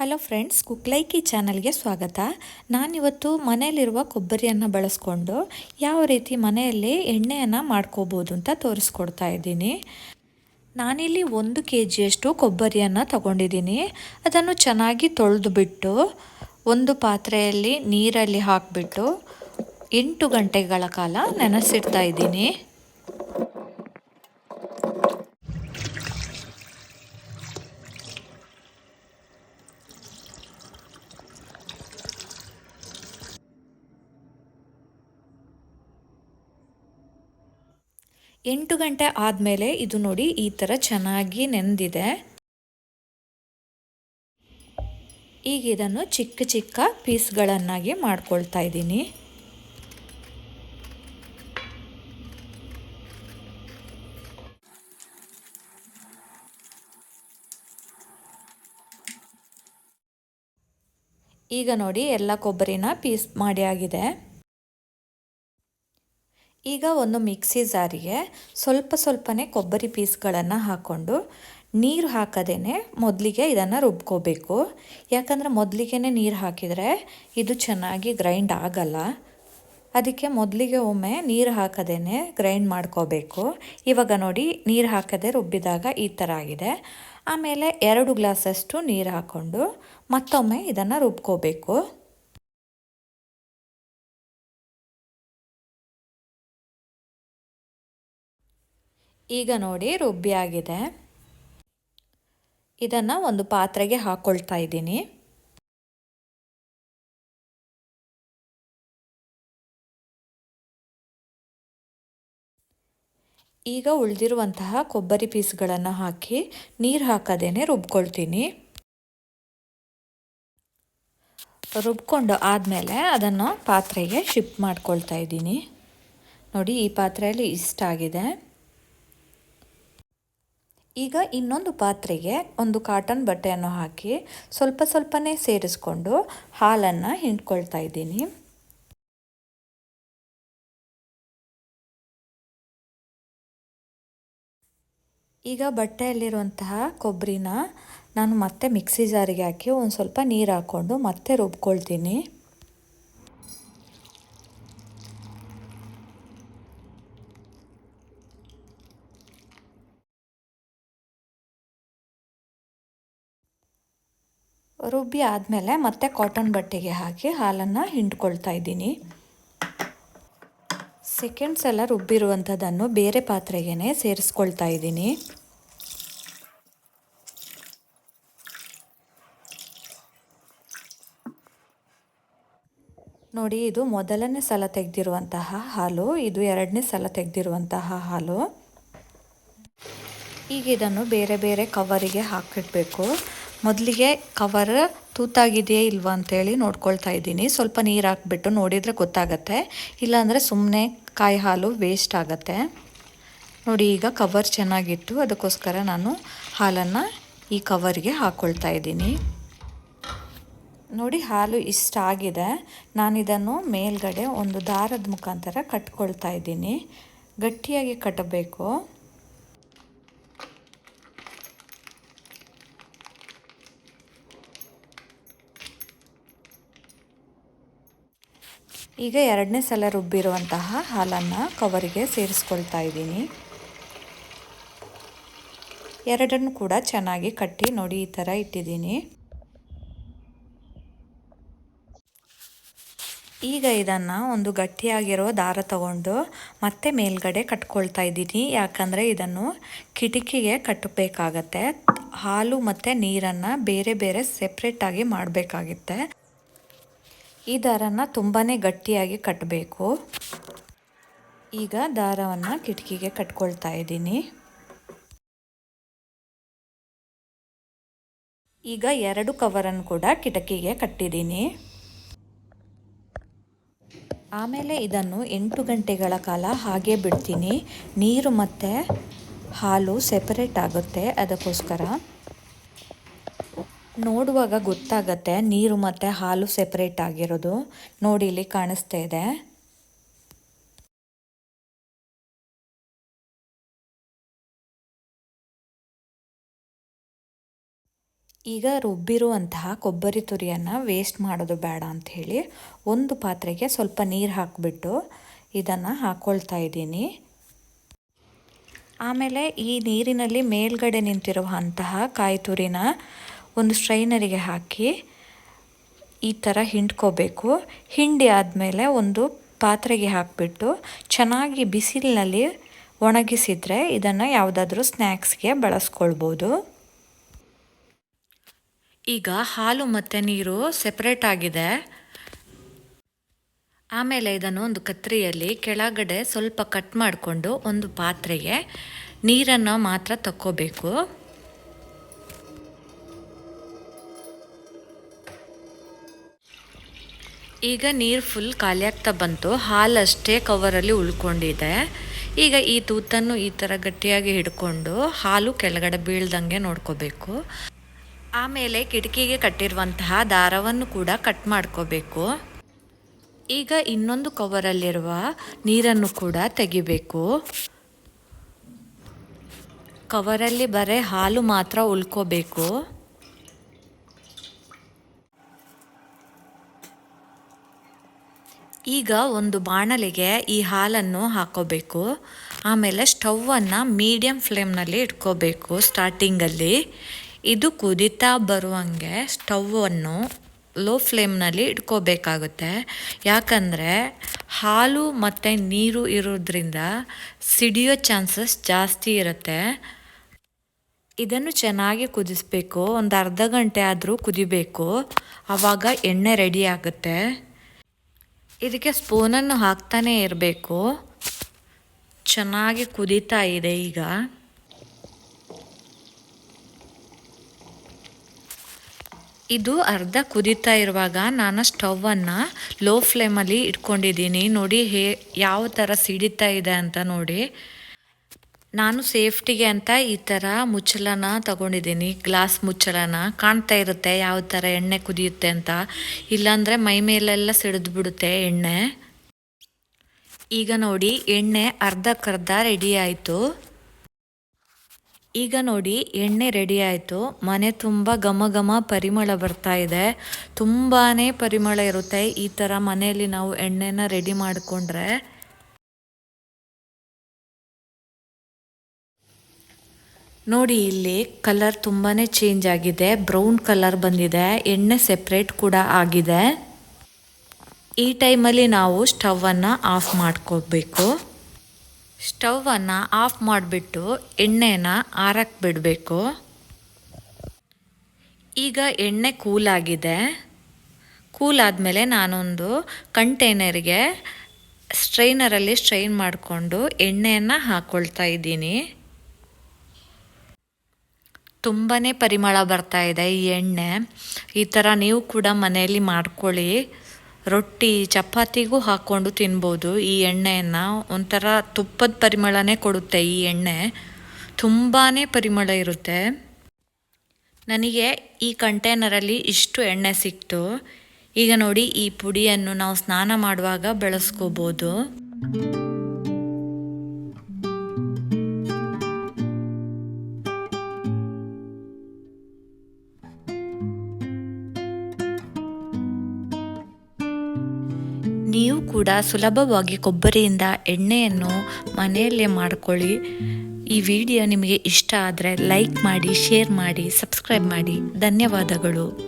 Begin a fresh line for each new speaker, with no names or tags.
Hello friends, ಕುಕ್ಲೈಕಿ ಚಾನಲ್ಗೆ ಸ್ವಾಗತ. ನಾನಿವತ್ತು ಮನೆಯಲ್ಲಿರುವ ಕೊಬ್ಬರಿಯನ್ನು ಬಳಸ್ಕೊಂಡು ಯಾವ ರೀತಿ ಮನೆಯಲ್ಲಿ ಎಣ್ಣೆಯನ್ನು ಮಾಡ್ಕೋಬೋದು ಅಂತ ತೋರಿಸ್ಕೊಡ್ತಾ ಇದ್ದೀನಿ. ನಾನಿಲ್ಲಿ ಒಂದು ಕೆ ಜಿಯಷ್ಟು ಕೊಬ್ಬರಿಯನ್ನು ತಗೊಂಡಿದ್ದೀನಿ. ಅದನ್ನು ಚೆನ್ನಾಗಿ ತೊಳೆದು ಬಿಟ್ಟು ಒಂದು ಪಾತ್ರೆಯಲ್ಲಿ ನೀರಲ್ಲಿ ಹಾಕಿಬಿಟ್ಟು ಎಂಟು ಗಂಟೆಗಳ ಕಾಲ ನೆನೆಸಿಡ್ತಾ ಇದ್ದೀನಿ. ಎಂಟು ಗಂಟೆ ಆದಮೇಲೆ ಇದು ನೋಡಿ ಈ ಥರ ಚೆನ್ನಾಗಿ ನೆಂದಿದೆ. ಈಗ ಇದನ್ನು ಚಿಕ್ಕ ಚಿಕ್ಕ ಪೀಸ್ಗಳನ್ನಾಗಿ ಮಾಡ್ಕೊಳ್ತಾ ಇದ್ದೀನಿ. ಈಗ ನೋಡಿ ಎಲ್ಲ ಕೊಬ್ಬರಿನ ಪೀಸ್ ಮಾಡಿ ಆಗಿದೆ. ಈಗ ಒಂದು ಮಿಕ್ಸಿ ಜಾರಿಗೆ ಸ್ವಲ್ಪ ಸ್ವಲ್ಪನೇ ಕೊಬ್ಬರಿ ಪೀಸ್ಗಳನ್ನು ಹಾಕ್ಕೊಂಡು ನೀರು ಹಾಕದೇನೆ ಮೊದಲಿಗೆ ಇದನ್ನು ರುಬ್ಕೋಬೇಕು. ಯಾಕಂದರೆ ಮೊದಲಿಗೆ ನೀರು ಹಾಕಿದರೆ ಇದು ಚೆನ್ನಾಗಿ ಗ್ರೈಂಡ್ ಆಗಲ್ಲ. ಅದಕ್ಕೆ ಮೊದಲಿಗೆ ಒಮ್ಮೆ ನೀರು ಹಾಕದೇನೆ ಗ್ರೈಂಡ್ ಮಾಡ್ಕೋಬೇಕು. ಇವಾಗ ನೋಡಿ ನೀರು ಹಾಕದೆ ರುಬ್ಬಿದಾಗ ಈ ಥರ ಆಗಿದೆ. ಆಮೇಲೆ ಎರಡು ಗ್ಲಾಸಷ್ಟು ನೀರು ಹಾಕ್ಕೊಂಡು ಮತ್ತೊಮ್ಮೆ ಇದನ್ನು ರುಬ್ಕೋಬೇಕು. ಈಗ ನೋಡಿ ರುಬ್ಬಿ ಆಗಿದೆ. ಇದನ್ನು ಒಂದು ಪಾತ್ರೆಗೆ ಹಾಕ್ಕೊಳ್ತಾ ಇದ್ದೀನಿ. ಈಗ ಉಳಿದಿರುವಂತಹ ಕೊಬ್ಬರಿ ಪೀಸ್ಗಳನ್ನು ಹಾಕಿ ನೀರು ಹಾಕದೇನೆ ರುಬ್ಕೊಳ್ತೀನಿ. ರುಬ್ಕೊಂಡು ಆದಮೇಲೆ ಅದನ್ನು ಪಾತ್ರೆಗೆ ಶಿಫ್ಟ್ ಮಾಡ್ಕೊಳ್ತಾ ಇದ್ದೀನಿ. ನೋಡಿ ಈ ಪಾತ್ರೆಯಲ್ಲಿ ಇಷ್ಟ ಆಗಿದೆ ಈಗ ಇನ್ನೊಂದು ಪಾತ್ರೆಗೆ ಒಂದು ಕಾಟನ್ ಬಟ್ಟೆಯನ್ನು ಹಾಕಿ ಸ್ವಲ್ಪ ಸ್ವಲ್ಪನೇ ಸೇರಿಸ್ಕೊಂಡು ಹಾಲನ್ನು ಹಿಂಡ್ಕೊಳ್ತಾ ಇದ್ದೀನಿ. ಈಗ ಬಟ್ಟೆಯಲ್ಲಿರುವಂತಹ ಕೊಬ್ಬರಿನ ನಾನು ಮತ್ತೆ ಮಿಕ್ಸಿ ಜಾರಿಗೆ ಹಾಕಿ ಒಂದು ಸ್ವಲ್ಪ ನೀರು ಹಾಕ್ಕೊಂಡು ಮತ್ತೆ ರುಬ್ಕೊಳ್ತೀನಿ. ರುಬ್ಬಿ ಆದಮೇಲೆ ಮತ್ತೆ ಕಾಟನ್ ಬಟ್ಟೆಗೆ ಹಾಕಿ ಹಾಲನ್ನು ಹಿಂಡ್ಕೊಳ್ತಾ ಇದ್ದೀನಿ. ಸೆಕೆಂಡ್ಸ್ ಎಲ್ಲ ರುಬ್ಬಿರುವಂಥದ್ದನ್ನು ಬೇರೆ ಪಾತ್ರೆಗೆ ಸೇರಿಸ್ಕೊಳ್ತಾ ಇದ್ದೀನಿ. ನೋಡಿ, ಇದು ಮೊದಲನೇ ಸಲ ತೆಗೆದಿರುವಂತಹ ಹಾಲು, ಇದು ಎರಡನೇ ಸಲ ತೆಗೆದಿರುವಂತಹ ಹಾಲು. ಈಗ ಇದನ್ನು ಬೇರೆ ಬೇರೆ ಕವರಿಗೆ ಹಾಕಿಡಬೇಕು. ಮೊದಲಿಗೆ ಕವರ್ ತೂತಾಗಿದೆಯೇ ಇಲ್ವಾ ಅಂತೇಳಿ ನೋಡ್ಕೊಳ್ತಾ ಇದ್ದೀನಿ. ಸ್ವಲ್ಪ ನೀರು ಹಾಕ್ಬಿಟ್ಟು ನೋಡಿದರೆ ಗೊತ್ತಾಗತ್ತೆ. ಇಲ್ಲಾಂದರೆ ಸುಮ್ಮನೆ ಕಾಯಿ ಹಾಲು ವೇಸ್ಟ್ ಆಗುತ್ತೆ. ನೋಡಿ, ಈಗ ಕವರ್ ಚೆನ್ನಾಗಿತ್ತು ಅದಕ್ಕೋಸ್ಕರ ನಾನು ಹಾಲನ್ನು ಈ ಕವರ್ಗೆ ಹಾಕ್ಕೊಳ್ತಾ ಇದ್ದೀನಿ. ನೋಡಿ, ಹಾಲು ಇಷ್ಟ ಆಗಿದೆ. ನಾನಿದನ್ನು ಮೇಲ್ಗಡೆ ಒಂದು ದಾರದ ಮುಖಾಂತರ ಕಟ್ಕೊಳ್ತಾ ಇದ್ದೀನಿ. ಗಟ್ಟಿಯಾಗಿ ಕಟ್ಟಬೇಕು. ಈಗ ಎರಡನೇ ಸಲ ರುಬ್ಬಿರುವಂತಹ ಹಾಲನ್ನು ಕವರಿಗೆ ಸೇರಿಸ್ಕೊಳ್ತಾ ಇದ್ದೀನಿ. ಎರಡನ್ನು ಕೂಡ ಚೆನ್ನಾಗಿ ಕಟ್ಟಿ ನೋಡಿ ಈ ಥರ ಇಟ್ಟಿದ್ದೀನಿ. ಈಗ ಇದನ್ನು ಒಂದು ಗಟ್ಟಿಯಾಗಿರೋ ದಾರ ತಗೊಂಡು ಮತ್ತೆ ಮೇಲ್ಗಡೆ ಕಟ್ಕೊಳ್ತಾ ಇದ್ದೀನಿ. ಯಾಕಂದರೆ ಇದನ್ನು ಕಿಟಕಿಗೆ ಕಟ್ಟಬೇಕಾಗತ್ತೆ. ಹಾಲು ಮತ್ತು ನೀರನ್ನು ಬೇರೆ ಬೇರೆ ಸೆಪ್ರೇಟಾಗಿ ಮಾಡಬೇಕಾಗುತ್ತೆ. ಈ ದಾರನ ತುಂಬಾ ಗಟ್ಟಿಯಾಗಿ ಕಟ್ಟಬೇಕು ಈಗ ದಾರವನ್ನು ಕಿಟಕಿಗೆ ಕಟ್ಕೊಳ್ತಾ ಇದ್ದೀನಿ. ಈಗ ಎರಡು ಕವರನ್ನು ಕೂಡ ಕಿಟಕಿಗೆ ಕಟ್ಟಿದ್ದೀನಿ. ಆಮೇಲೆ ಇದನ್ನು ಎಂಟು ಗಂಟೆಗಳ ಕಾಲ ಹಾಗೆ ಬಿಡ್ತೀನಿ. ನೀರು ಮತ್ತು ಹಾಲು ಸೆಪರೇಟ್ ಆಗುತ್ತೆ ಅದಕ್ಕೋಸ್ಕರ. ನೋಡುವಾಗ ಗೊತ್ತಾಗತ್ತೆ, ನೀರು ಮತ್ತು ಹಾಲು ಸೆಪ್ರೇಟ್ ಆಗಿರೋದು. ನೋಡಿ, ಇಲ್ಲಿ ಕಾಣಿಸ್ತಾ ಇದೆ. ಈಗ ರುಬ್ಬಿರುವಂತಹ ಕೊಬ್ಬರಿ ತುರಿಯನ್ನು ವೇಸ್ಟ್ ಮಾಡೋದು ಬೇಡ ಅಂಥೇಳಿ ಒಂದು ಪಾತ್ರೆಗೆ ಸ್ವಲ್ಪ ನೀರು ಹಾಕಿಬಿಟ್ಟು ಇದನ್ನು ಹಾಕ್ಕೊಳ್ತಾ ಇದ್ದೀನಿ. ಆಮೇಲೆ ಈ ನೀರಿನಲ್ಲಿ ಮೇಲ್ಗಡೆ ನಿಂತಿರುವಂತಹ ಕಾಯಿ ತುರಿನ ಒಂದು ಸ್ಟ್ರೈನರಿಗೆ ಹಾಕಿ ಈ ಥರ ಹಿಂಡ್ಕೋಬೇಕು. ಹಿಂಡಿ ಆದಮೇಲೆ ಒಂದು ಪಾತ್ರೆಗೆ ಹಾಕಿಬಿಟ್ಟು ಚೆನ್ನಾಗಿ ಬಿಸಿಲಿನಲ್ಲಿ ಒಣಗಿಸಿದರೆ ಇದನ್ನು ಯಾವುದಾದ್ರೂ ಸ್ನ್ಯಾಕ್ಸ್ಗೆ ಬಳಸ್ಕೊಳ್ಬೋದು. ಈಗ ಹಾಲು ಮತ್ತು ನೀರು ಸೆಪ್ರೇಟ್ ಆಗಿದೆ. ಆಮೇಲೆ ಇದನ್ನು ಒಂದು ಕತ್ರಿಯಲ್ಲಿ ಕೆಳಗಡೆ ಸ್ವಲ್ಪ ಕಟ್ ಮಾಡಿಕೊಂಡು ಒಂದು ಪಾತ್ರೆಗೆ ನೀರನ್ನು ಮಾತ್ರ ತಕ್ಕೋಬೇಕು. ಈಗ ನೀರು ಫುಲ್ ಖಾಲಿಯಾಗ್ತಾ ಬಂತು. ಹಾಲಷ್ಟೇ ಕವರಲ್ಲಿ ಉಳ್ಕೊಂಡಿದೆ. ಈಗ ಈ ತೂತನ್ನು ಈ ಥರ ಗಟ್ಟಿಯಾಗಿ ಹಿಡ್ಕೊಂಡು ಹಾಲು ಕೆಳಗಡೆ ಬೀಳ್ದಂಗೆ ನೋಡ್ಕೋಬೇಕು. ಆಮೇಲೆ ಕಿಟಕಿಗೆ ಕಟ್ಟಿರುವಂತಹ ದಾರವನ್ನು ಕೂಡ ಕಟ್ ಮಾಡ್ಕೋಬೇಕು. ಈಗ ಇನ್ನೊಂದು ಕವರಲ್ಲಿರುವ ನೀರನ್ನು ಕೂಡ ತೆಗಿಬೇಕು. ಕವರಲ್ಲಿ ಬರೀ ಹಾಲು ಮಾತ್ರ ಉಳ್ಕೋಬೇಕು. ಈಗ ಒಂದು ಬಾಣಲೆಗೆ ಈ ಹಾಲನ್ನು ಹಾಕೋಬೇಕು. ಆಮೇಲೆ ಸ್ಟವನ್ನು ಮೀಡಿಯಮ್ ಫ್ಲೇಮ್ನಲ್ಲಿ ಇಟ್ಕೋಬೇಕು ಸ್ಟಾರ್ಟಿಂಗಲ್ಲಿ. ಇದು ಕುದಿತಾ ಬರುವಂಗೆ ಸ್ಟವನ್ನು ಲೋ ಫ್ಲೇಮ್ನಲ್ಲಿ ಇಟ್ಕೋಬೇಕಾಗುತ್ತೆ. ಯಾಕಂದರೆ ಹಾಲು ಮತ್ತು ನೀರು ಇರೋದ್ರಿಂದ ಸಿಡಿಯೋ ಚಾನ್ಸಸ್ ಜಾಸ್ತಿ ಇರುತ್ತೆ. ಇದನ್ನು ಚೆನ್ನಾಗಿ ಕುದಿಸ್ಬೇಕು. ಒಂದು ಅರ್ಧ ಗಂಟೆ ಆದರೂ ಕುದಿಬೇಕು. ಆವಾಗ ಎಣ್ಣೆ ರೆಡಿ ಆಗುತ್ತೆ. ಇದಕ್ಕೆ ಸ್ಪೂನನ್ನು ಹಾಕ್ತಾನೇ ಇರಬೇಕು. ಚೆನ್ನಾಗಿ ಕುದೀತಾ ಇದೆ ಈಗ. ಇದು ಅರ್ಧ ಕುದೀತಾ ಇರುವಾಗ ನಾನು ಸ್ಟವನ್ನು ಲೋ ಫ್ಲೇಮಲ್ಲಿ ಇಟ್ಕೊಂಡಿದ್ದೀನಿ. ನೋಡಿ ಹೇ, ಯಾವ ಥರ ಸಿಡಿತಾ ಇದೆ ಅಂತ ನೋಡಿ. ನಾನು ಸೇಫ್ಟಿಗೆ ಅಂತ ಈ ಥರ ಮುಚ್ಚಳನ ತಗೊಂಡಿದ್ದೀನಿ. ಗ್ಲಾಸ್ ಮುಚ್ಚಳನ. ಕಾಣ್ತಾ ಇರುತ್ತೆ ಯಾವ ಥರ ಎಣ್ಣೆ ಕುದಿಯುತ್ತೆ ಅಂತ. ಇಲ್ಲಾಂದರೆ ಮೈ ಮೇಲೆಲ್ಲ ಸಿಡಿದು ಬಿಡುತ್ತೆ ಎಣ್ಣೆ. ಈಗ ನೋಡಿ ಎಣ್ಣೆ ಅರ್ಧಕ್ಕರ್ಧ ರೆಡಿ ಆಯಿತು. ಈಗ ನೋಡಿ ಎಣ್ಣೆ ರೆಡಿ ಆಯಿತು. ಮನೆ ತುಂಬ ಘಮ ಘಮ ಪರಿಮಳ ಬರ್ತಾ ಇದೆ. ತುಂಬಾ ಪರಿಮಳ ಇರುತ್ತೆ ಈ ಥರ ಮನೆಯಲ್ಲಿ ನಾವು ಎಣ್ಣೆನ ರೆಡಿ ಮಾಡಿಕೊಂಡ್ರೆ. ನೋಡಿ, ಇಲ್ಲಿ ಕಲರ್ ತುಂಬಾ ಚೇಂಜ್ ಆಗಿದೆ. ಬ್ರೌನ್ ಕಲರ್ ಬಂದಿದೆ. ಎಣ್ಣೆ ಸೆಪ್ರೇಟ್ ಕೂಡ ಆಗಿದೆ. ಈ ಟೈಮಲ್ಲಿ ನಾವು ಸ್ಟವನ್ನು ಆಫ್ ಮಾಡ್ಕೋಬೇಕು. ಸ್ಟವನ್ನು ಆಫ್ ಮಾಡಿಬಿಟ್ಟು ಎಣ್ಣೆನ ಆರಕ್ಕೆ ಬಿಡಬೇಕು. ಈಗ ಎಣ್ಣೆ ಕೂಲಾಗಿದೆ ಕೂಲ್ ಆದಮೇಲೆ ನಾನೊಂದು ಕಂಟೈನರ್ಗೆ ಸ್ಟ್ರೈನರಲ್ಲಿ ಸ್ಟ್ರೈನ್ ಮಾಡಿಕೊಂಡು ಎಣ್ಣೆಯನ್ನು ಹಾಕ್ಕೊಳ್ತಾ ಇದ್ದೀನಿ. ತುಂಬಾ ಪರಿಮಳ ಬರ್ತಾ ಇದೆ, ಈ ಎಣ್ಣೆ. ಈ ಥರ ನೀವು ಕೂಡ ಮನೆಯಲ್ಲಿ ಮಾಡ್ಕೊಳ್ಳಿ. ರೊಟ್ಟಿ, ಚಪಾತಿಗೂ ಹಾಕ್ಕೊಂಡು ತಿನ್ಬೋದು. ಈ ಎಣ್ಣೆಯನ್ನು ಒಂಥರ ತುಪ್ಪದ ಪರಿಮಳನೇ ಕೊಡುತ್ತೆ ಈ ಎಣ್ಣೆ. ತುಂಬಾ ಪರಿಮಳ ಇರುತ್ತೆ. ನನಗೆ ಈ ಕಂಟೈನರಲ್ಲಿ ಇಷ್ಟು ಎಣ್ಣೆ ಸಿಕ್ತು. ಈಗ ನೋಡಿ ಈ ಪುಡಿಯನ್ನು ನಾವು ಸ್ನಾನ ಮಾಡುವಾಗ ಬೆಳೆಸ್ಕೋಬೋದು. ನೀವು ಕೂಡ ಸುಲಭವಾಗಿ ಕೊಬ್ಬರಿಯಿಂದ ಎಣ್ಣೆಯನ್ನು ಮನೆಯಲ್ಲೇ ಮಾಡ್ಕೊಳ್ಳಿ. ಈ ವಿಡಿಯೋ ನಿಮಗೆ ಇಷ್ಟ ಆದರೆ ಲೈಕ್ ಮಾಡಿ, ಶೇರ್ ಮಾಡಿ, ಸಬ್ಸ್ಕ್ರೈಬ್ ಮಾಡಿ. ಧನ್ಯವಾದಗಳು.